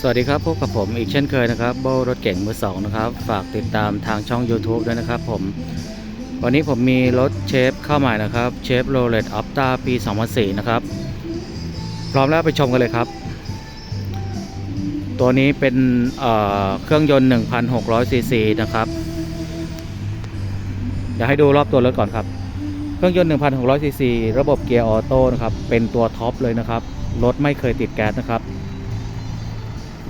สวัสดีครับพบกับผมอีกเช่นเคยนะครับโบรถเก่งมือสองนะครับ ฝากติดตามทางช่อง YouTube ด้วยนะครับผม วันนี้ผมมีรถเชฟเข้าใหม่นะครับเชฟโรเลตออฟตาปี 2004 นะครับ พร้อมแล้วไปชมกันเลยครับ ตัวนี้เป็นเเครื่องยนต์ 1,600 ซีซีนะครับเดี๋ยวให้ดูรอบตัวรถก่อนครับ เครื่องยนต์ 1,600 ซีซีระบบเกียร์ออโต้นะครับ เป็นตัวท็อปเลยนะครับ รถไม่เคยติดแก๊สนะครับ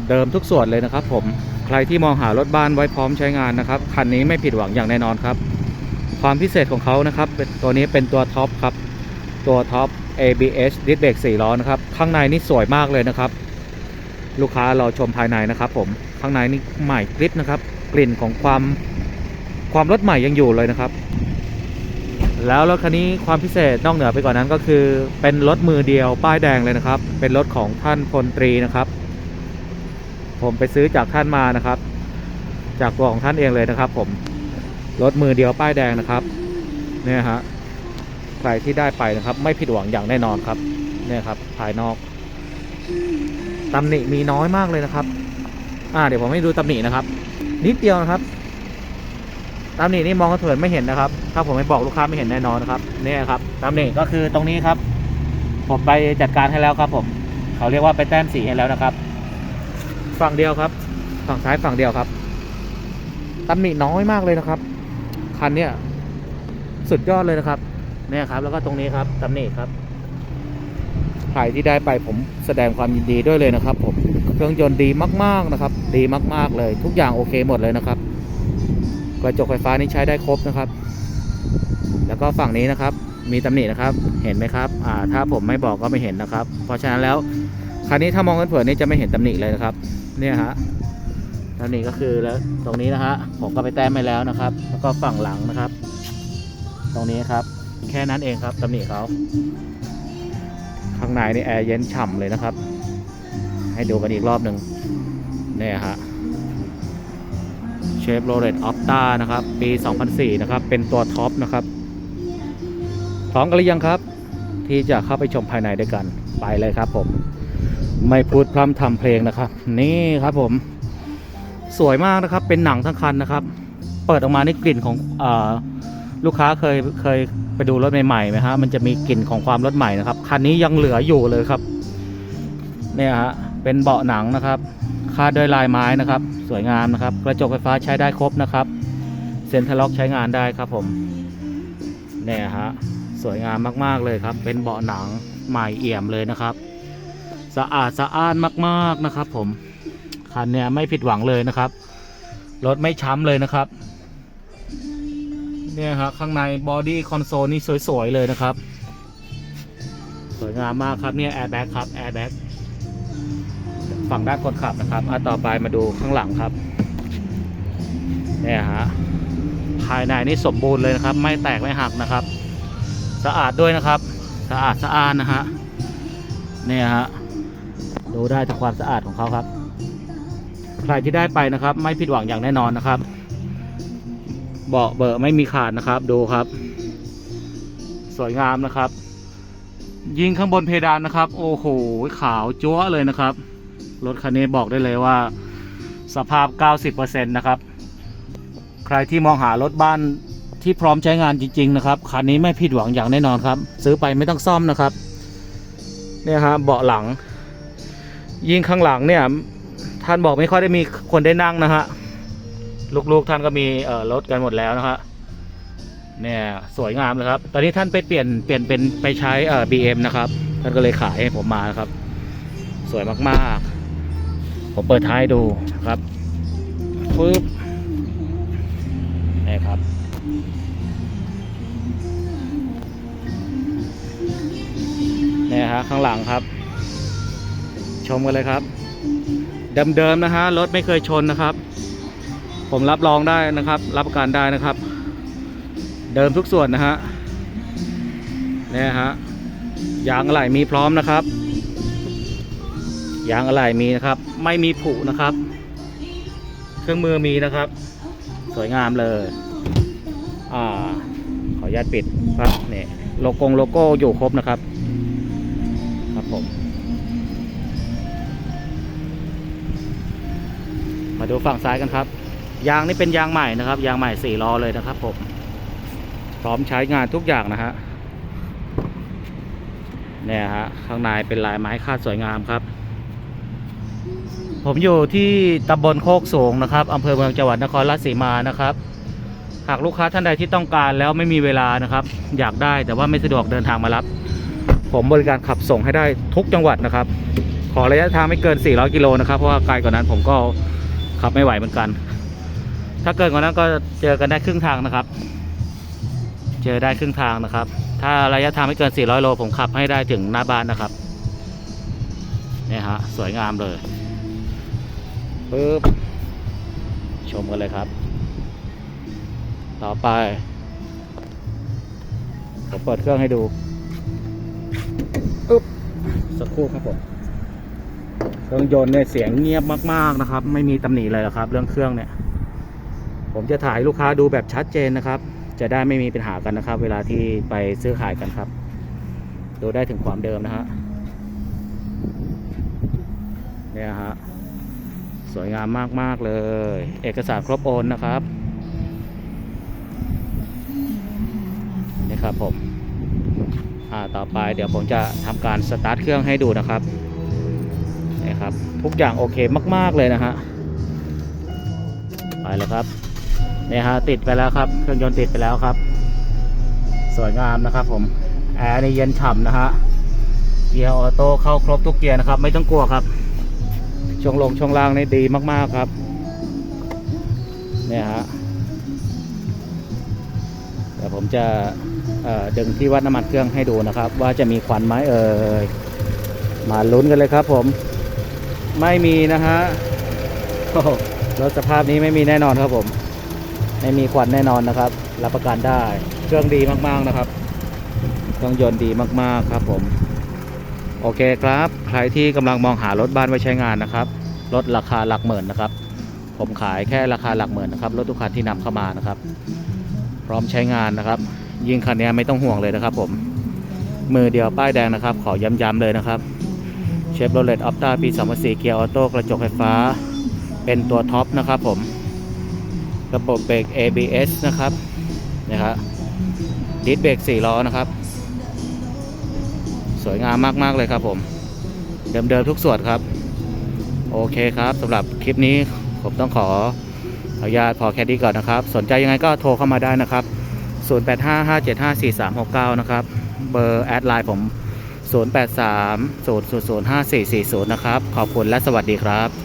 เดิมทุกส่วนเลยนะครับ ผมใครที่มองหารถบ้านไว้พร้อมใช้งานนะครับคันนี้ไม่ผิดหวังอย่างแน่นอนครับ ความพิเศษของเขานะครับเป็นตัวนี้เป็นตัวท็อปครับตัวท็อป ABS ดิสเบรก4ล้อนะครับข้างในนี่สวยมากเลยนะครับ ลูกค้าเราชมภายในนะครับ ผมข้างในนี่ใหม่กริบนะครับ กลิ่นของความความรถใหม่ยังอยู่เลยนะครับ แล้วรถคันนี้ความพิเศษนอกเหนือไปกว่านั้นก็คือ เป็นรถมือเดียวป้ายแดงเลยนะครับ เป็นรถของท่านพลตรีนะครับ ผมไปซื้อจากท่านมานะครับ จากตัวของท่านเองเลยนะครับ ผมรถมือเดียวป้ายแดงนะครับ เนี่ยฮะใครที่ได้ไปนะครับ ไม่ผิดหวังอย่างแน่นอนครับ เนี่ยครับ ภายนอกตำหนิมีน้อยมากเลยนะครับ อ่า เดี๋ยวผมให้ดูตำหนินะครับ นิดเดียวนะครับตำหนินี่มองกระเถินไม่เห็นนะครับ ถ้าผมไม่บอกลูกค้าไม่เห็นแน่นอนนะครับ เนี่ยครับตำหนิก็คือตรงนี้ครับ ผมไปจัดการให้แล้วครับ ผม เขาเรียกว่าไปแต้มสีให้แล้วนะครับ ฝั่งเดียวครับ ฝั่งซ้ายฝั่งเดียวครับตำหนิน้อยมากเลยนะครับ คันเนี้ยสุดยอดเลยนะครับ เนี่ยครับ แล้วก็ตรงนี้ครับตำหนิครับใครที่ได้ไปผมแสดงความยินดีด้วยเลยนะครับผมเครื่องยนต์ดีมากๆนะครับ ดีมาก ๆเลย ทุกอย่างโอเคหมดเลยนะครับกระจกไฟฟ้านี่ใช้ได้ครบนะครับ แล้วก็ฝั่งนี้นะครับ มีตำหนินะครับ เห็นไหมครับอ่าถ้าผมไม่บอกก็ไม่เห็นนะครับ เพราะฉะนั้นแล้วคันนี้ถ้ามองกันเผินนี่จะไม่เห็นตำหนิเลยนะครับ เนี่ยฮะตำหนิก็คือแล้วตรงนี้นะฮะผมก็ไปแต้มไปแล้วนะครับ แล้วก็ฝั่งหลังนะครับ ตรงนี้ครับ แค่นั้นเองครับตำหนิเขาข้างในนี่แอร์เย็นฉ่ำเลยนะครับ ให้ดูกันอีกรอบหนึ่งเนี่ยฮะเชฟโรเลตออฟตานะครับ ปี 2004 นะครับ เป็นตัวท็อปนะครับพร้อมกันหรือยังครับ ที่จะเข้าไปชมภายในด้วยกันไปเลยครับผม ไม่พูดพร่ำทำเพลงนะครับ นี่ครับผม สวยมากนะครับ เป็นหนังทั้งคันนะครับ เปิดออกมาในกลิ่นของอลูกค้าเคยเคยไปดูรถใหม่ๆไหมฮะมันจะมีกลิ่นของความรถใหม่นะครับคันนี้ยังเหลืออยู่เลยครับเนี่ยฮะเป็นเบาะหนังนะครับคาดด้วยลายไม้นะครับ สวยงามนะครับ กระจกไฟฟ้าใช้ได้ครบนะครับเซ็นทรัลล็อกใช้งานได้ครับผมเนี่ยฮะสวยงามมากๆเลยครับ เป็นเบาะหนังใหม่เอี่ยมเลยนะครับ สะอาดสะอ้านมากๆนะครับ ผมคันเนี้ยไม่ผิดหวังเลยนะครับรถไม่ช้ำเลยนะครับ เนี่ยครับข้างในบอดี้คอนโซลนี่สวยๆเลยนะครับ สวยงามมากครับเนี่ยแอร์แบ็กครับแอร์แบ็กฝั่งด้านคนขับนะครับอะต่อไปมาดูข้างหลังครับ เนี่ยฮะภายในนี่สมบูรณ์เลยนะครับ ไม่แตกไม่หักนะครับ สะอาดด้วยนะครับ สะอาดสะอ้านนะฮะเนี่ยฮะ ดูได้ถึงความสะอาดของเขาครับ ใครที่ได้ไปนะครับ ไม่ผิดหวังอย่างแน่นอนนะครับ เบาะเบอะไม่มีขาดนะครับ ดูครับ สวยงามนะครับ ยิงข้างบนเพดานนะครับ โอ้โหขาวจั๊วเลยนะครับ รถคันนี้บอกได้เลยว่า สภาพ 90%นะครับ ใครที่มองหารถบ้านที่พร้อมใช้งานจริง ๆ นะครับคันนี้ไม่ผิดหวังอย่างแน่นอนครับ ซื้อไปไม่ต้องซ่อมนะครับเนี่ยฮะเบาะหลัง ยิ่งข้างหลังเนี่ย ท่านบอกไม่ค่อยได้มีคนได้นั่งนะฮะลูกๆท่านก็มีเอ่อรถกันหมดแล้วนะฮะเนี่ยสวยงามเลยครับ ตอนนี้ท่านไปเปลี่ยนเปลี่ยนเป็นไปใช้เอ่อ BM นะครับ ท่านก็เลยขายให้ผมมาครับ สวยมากๆ ผมเปิดท้ายดูครับปึ๊บนี่ครับเนี่ยฮะข้างหลังครับ ชมกันเลยครับ เดิมๆนะฮะรถไม่เคยชนนะครับ ผมรับรองได้นะครับ รับประกันได้นะครับ เดิมทุกส่วนนะฮะเนี่ยฮะยางอะไหล่มีพร้อมนะครับยางอะไหล่มีนะครับ ไม่มีผุนะครับ เครื่องมือมีนะครับ สวยงามเลยอ่าขออนุญาตปิดครับเนี่ยโลโก้โลโก้อยู่ครบนะครับ ครับผม มาดูฝั่งซ้ายกันครับ ยางนี่เป็นยางใหม่นะครับ ยางใหม่สี่ล้อเลยนะครับผม พร้อมใช้งานทุกอย่างนะฮะเนี่ยฮะข้างในเป็นลายไม้คาดสวยงามครับ ผมอยู่ที่ตำบลโคกสูงนะครับอำเภอเมืองจังหวัดนครราชสีมานะครับ หากลูกค้าท่านใดที่ต้องการแล้วไม่มีเวลานะครับ อยากได้แต่ว่าไม่สะดวกเดินทางมารับ ผมบริการขับส่งให้ได้ทุกจังหวัดนะครับ ขอระยะทางไม่เกิน 400 กิโลนะครับ เพราะว่าไกลกว่านั้นผมก็ ขับไม่ไหวเหมือนกัน ถ้าเกินกว่านั้นก็เจอกันได้ครึ่งทางนะครับ เจอได้ครึ่งทางนะครับ ถ้าระยะทางไม่เกิน 400 โลผมขับให้ได้ถึงหน้าบ้านนะครับนี่ฮะสวยงามเลยปึ๊บชมกันเลยครับ ต่อไปผมเปิดเครื่องให้ดูอึ๊บสักครู่ครับผม เครื่องยนต์เนี่ยเสียงเงียบมากๆนะครับ ไม่มีตำหนิเลยครับ เรื่องเครื่องเนี่ย ผมจะถ่ายลูกค้าดูแบบชัดเจนนะครับ จะได้ไม่มีปัญหากันนะครับ เวลาที่ไปซื้อขายกันครับ ดูได้ถึงความเดิมนะฮะเนี่ยฮะสวยงามมากๆเลย เอกสารครบโอนนะครับนี่ครับผมอ่าต่อไปเดี๋ยวผมจะทำการสตาร์ทเครื่องให้ดูนะครับ ครับ ทุกอย่างโอเคมาก ๆ เลยนะฮะไปแล้วครับเนี่ยฮะติดไปแล้วครับ เครื่องยนต์ติดไปแล้วครับ สวยงามนะครับผมแอร์นี่เย็นฉ่ำนะฮะเกียร์ออโต้เข้าครบทุกเกียร์นะครับ ไม่ต้องกลัวครับช่วงลงช่วงล่างนี่ดีมากๆครับ เนี่ยฮะเดี๋ยวผมจะดึงที่วัดน้ำมันเครื่องให้ดูนะครับ ว่าจะมีควันไหมเอ่ยมาลุ้นกันเลยครับผม ไม่มีนะฮะรถสภาพนี้ไม่มีแน่นอนครับผม ไม่มีควันแน่นอนนะครับ รับประกันได้ เครื่องดีมากๆนะครับ เครื่องยนต์ดีมากๆครับผม โอเคครับ ใครที่กำลังมองหารถบ้านไว้ใช้งานนะครับ รถราคาหลักหมื่นนะครับ ผมขายแค่ราคาหลักหมื่นนะครับ รถทุกคันที่นำเข้ามานะครับ พร้อมใช้งานนะครับ ยิ่งคันนี้ไม่ต้องห่วงเลยนะครับ ผม มือเดียวป้ายแดงนะครับ ขอย้ำๆเลยนะครับ เชฟโรเลตออฟตาปี 2004 เกียร์ออโต้กระจกไฟฟ้า เป็นตัวท็อปนะครับผม ระบบเบรก ABS นะครับนะครับดิสเบรก4ล้อนะครับ สวยงามมาก ๆ เลยครับผม เดิม ๆ ทุกส่วนครับ โอเคครับสำหรับคลิปนี้ผมต้องขออนุญาตพอแค่นี้ก่อนนะครับ สนใจยังไงก็โทรเข้ามาได้นะครับ 0855754369 นะครับ เบอร์แอดไลน์ผม 0830005440 นะครับ ขอบคุณและสวัสดีครับ